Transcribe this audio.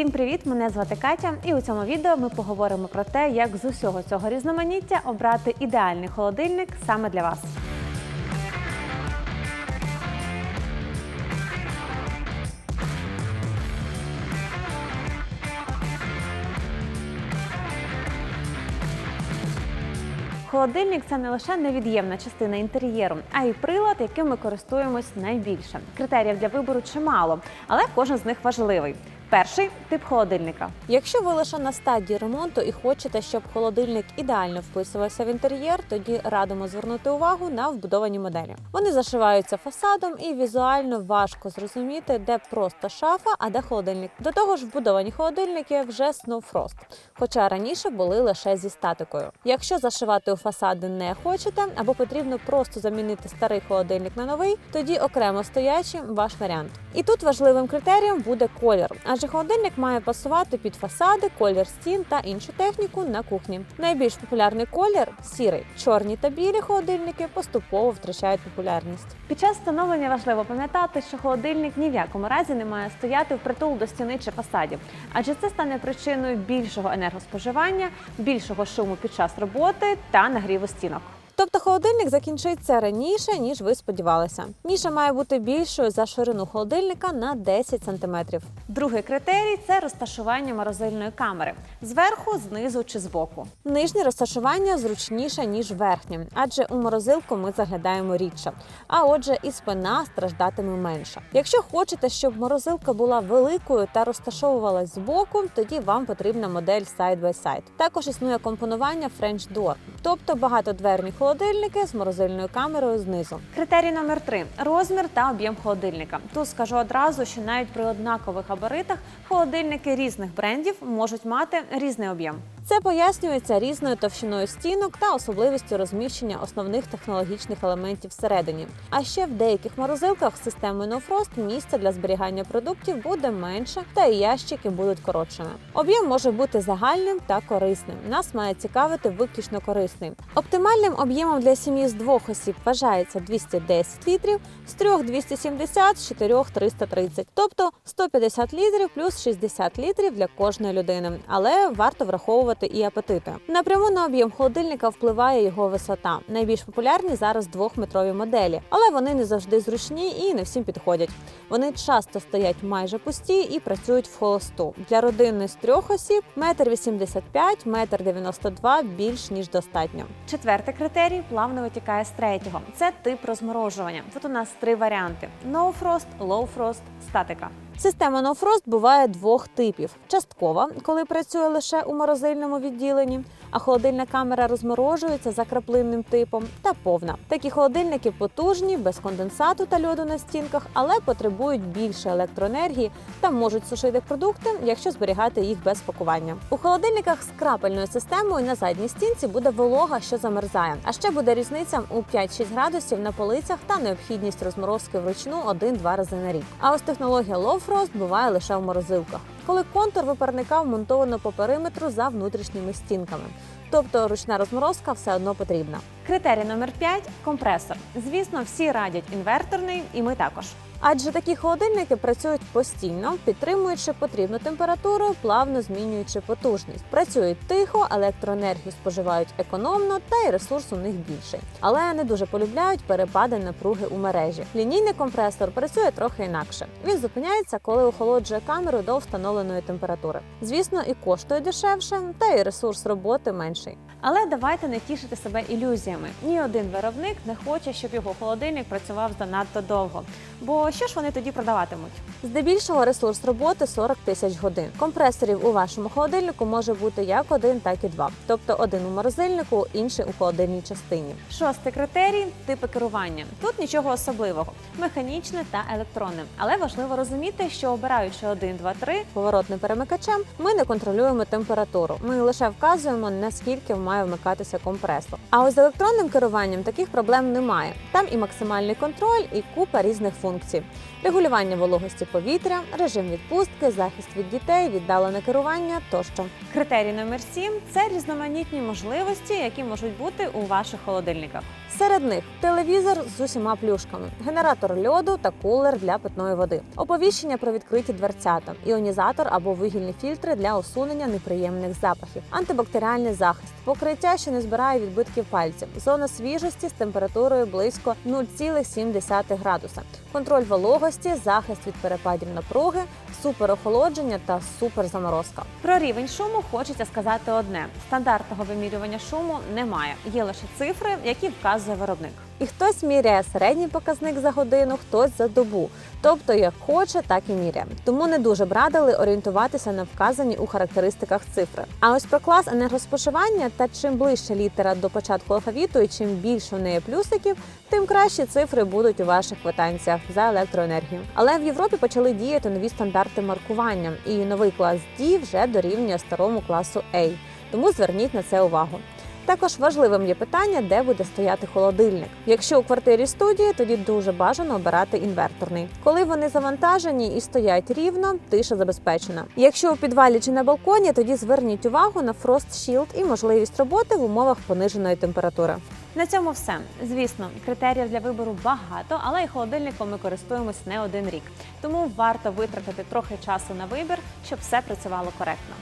Всім привіт! Мене звати Катя, і у цьому відео ми поговоримо про те, як з усього цього різноманіття обрати ідеальний холодильник саме для вас. Холодильник це не лише невід'ємна частина інтер'єру, а й прилад, яким ми користуємось найбільше. Критеріїв для вибору чимало, але кожен з них важливий. Перший тип холодильника. Якщо ви лише на стадії ремонту і хочете, щоб холодильник ідеально вписувався в інтер'єр, тоді радимо звернути увагу на вбудовані моделі. Вони зашиваються фасадом і візуально важко зрозуміти, де просто шафа, а де холодильник. До того ж, вбудовані холодильники вже Snow Frost, хоча раніше були лише зі статикою. Якщо зашивати у фасади не хочете, або потрібно просто замінити старий холодильник на новий, тоді окремо стоячий ваш варіант. І тут важливим критерієм буде колір, адже холодильник має пасувати під фасади, колір стін та іншу техніку на кухні. Найбільш популярний колір сірий. Чорні та білі холодильники поступово втрачають популярність. Під час встановлення важливо пам'ятати, що холодильник ні в якому разі не має стояти впритул до стіни чи фасадів, адже це стане причиною більшого енергоспоживання, більшого шуму під час роботи та нагріву стінок. Тобто холодильник закінчиться раніше, ніж ви сподівалися. Ніша має бути більшою за ширину холодильника на 10 см. Другий критерій це розташування морозильної камери зверху, знизу чи збоку. Нижнє розташування зручніше ніж верхнє, адже у морозилку ми заглядаємо рідше. А отже, і спина страждатиме менше. Якщо хочете, щоб морозилка була великою та розташовувалась збоку, тоді вам потрібна модель Side by Side. Також існує компонування French Door, тобто багатодверні холодильники з морозильною камерою знизу. Критерій номер три розмір та об'єм холодильника. Тут скажу одразу, що навіть при однакових габаритах холодильники різних брендів можуть мати різний об'єм. Це пояснюється різною товщиною стінок та особливістю розміщення основних технологічних елементів всередині. А ще в деяких морозилках з системою No Frost місця для зберігання продуктів буде менше, та і ящики будуть коротшими. Об'єм може бути загальним та корисним. Нас має цікавити виключно корисний. Оптимальним об'ємом для сім'ї з двох осіб вважається 210 літрів, з трьох 270, з чотирьох 330, тобто 150 літрів плюс 60 літрів для кожної людини. Але варто враховувати і апетити. Напряму на об'єм холодильника впливає його висота. Найбільш популярні зараз двохметрові моделі, але вони не завжди зручні і не всім підходять. Вони часто стоять майже пусті і працюють в холосту. Для родини з трьох осіб метр 85, метр 92 більш ніж достатньо. Четвертий критерій плавно витікає з третього. Це тип розморожування. Тут у нас три варіанти: No Frost, Low Frost, статика. Система No Frost буває двох типів: часткова, коли працює лише у морозильному відділенні, а холодильна камера розморожується за краплинним типом, та повна. Такі холодильники потужні, без конденсату та льоду на стінках, але потребують більше електроенергії та можуть сушити продукти, якщо зберігати їх без пакування. У холодильниках з крапельною системою на задній стінці буде волога, що замерзає. А ще буде різниця у 5-6 градусів на полицях та необхідність розморозки вручну один-два рази на рік. А ось технологія Low Frost буває лише в морозилках, коли контур випарника вмонтовано по периметру за внутрішніми стінками. Тобто ручна розморозка все одно потрібна. Критерій номер 5 – компресор. Звісно, всі радять інверторний, і ми також. Адже такі холодильники працюють постійно, підтримуючи потрібну температуру, плавно змінюючи потужність. Працюють тихо, електроенергію споживають економно, та й ресурс у них більший. Але не дуже полюбляють перепади напруги у мережі. Лінійний компресор працює трохи інакше. Він зупиняється, коли охолоджує камеру до встановленої температури. Звісно, і коштує дешевше, та й ресурс роботи менший. Але давайте не тішити себе ілюзіями. Ні один виробник не хоче, щоб його холодильник працював занадто довго. Бо що ж вони тоді продаватимуть? Здебільшого ресурс роботи 40 тисяч годин. Компресорів у вашому холодильнику може бути як один, так і два. Тобто один у морозильнику, інший у холодильній частині. Шостий критерій типи керування. Тут нічого особливого, механічне та електронне. Але важливо розуміти, що обираючи 1, 2, 3 поворотним перемикачем, ми не контролюємо температуру. Ми лише вказуємо наскільки має вмикатися компресор. А ось з електронним керуванням таких проблем немає. Там і максимальний контроль, і купа різних функцій: регулювання вологості повітря, режим відпустки, захист від дітей, віддалене керування тощо. Критерій номер 7 – це різноманітні можливості, які можуть бути у ваших холодильниках. Серед них телевізор з усіма плюшками, генератор льоду та кулер для питної води, оповіщення про відкриті дверцята, іонізатор або вугільні фільтри для усунення неприємних запахів, антибактеріальний захист, покриття, що не збирає відбитків пальців, зона свіжості з температурою близько 0,7 градуса, контроль вологості, захист від перепадів напруги, суперохолодження та суперзаморозка. Про рівень шуму хочеться сказати одне: стандартного вимірювання шуму немає. Є лише цифри, які вказує виробник. І хтось міряє середній показник за годину, хтось за добу. Тобто, як хоче, так і міряє. Тому не дуже б радили орієнтуватися на вказані у характеристиках цифри. А ось про клас енергоспоживання та чим ближче літера до початку алфавіту і чим більше у неї плюсиків, тим кращі цифри будуть у ваших квитанціях за електроенергію. Але в Європі почали діяти нові стандарти маркування, і новий клас D вже дорівнює старому класу A. Тому зверніть на це увагу. Також важливим є питання, де буде стояти холодильник. Якщо у квартирі студії, тоді дуже бажано обирати інверторний. Коли вони завантажені і стоять рівно, тиша забезпечена. Якщо у підвалі чи на балконі, тоді зверніть увагу на Frost Shield і можливість роботи в умовах пониженої температури. На цьому все. Звісно, критеріїв для вибору багато, але і холодильником ми користуємось не один рік. Тому варто витратити трохи часу на вибір, щоб все працювало коректно.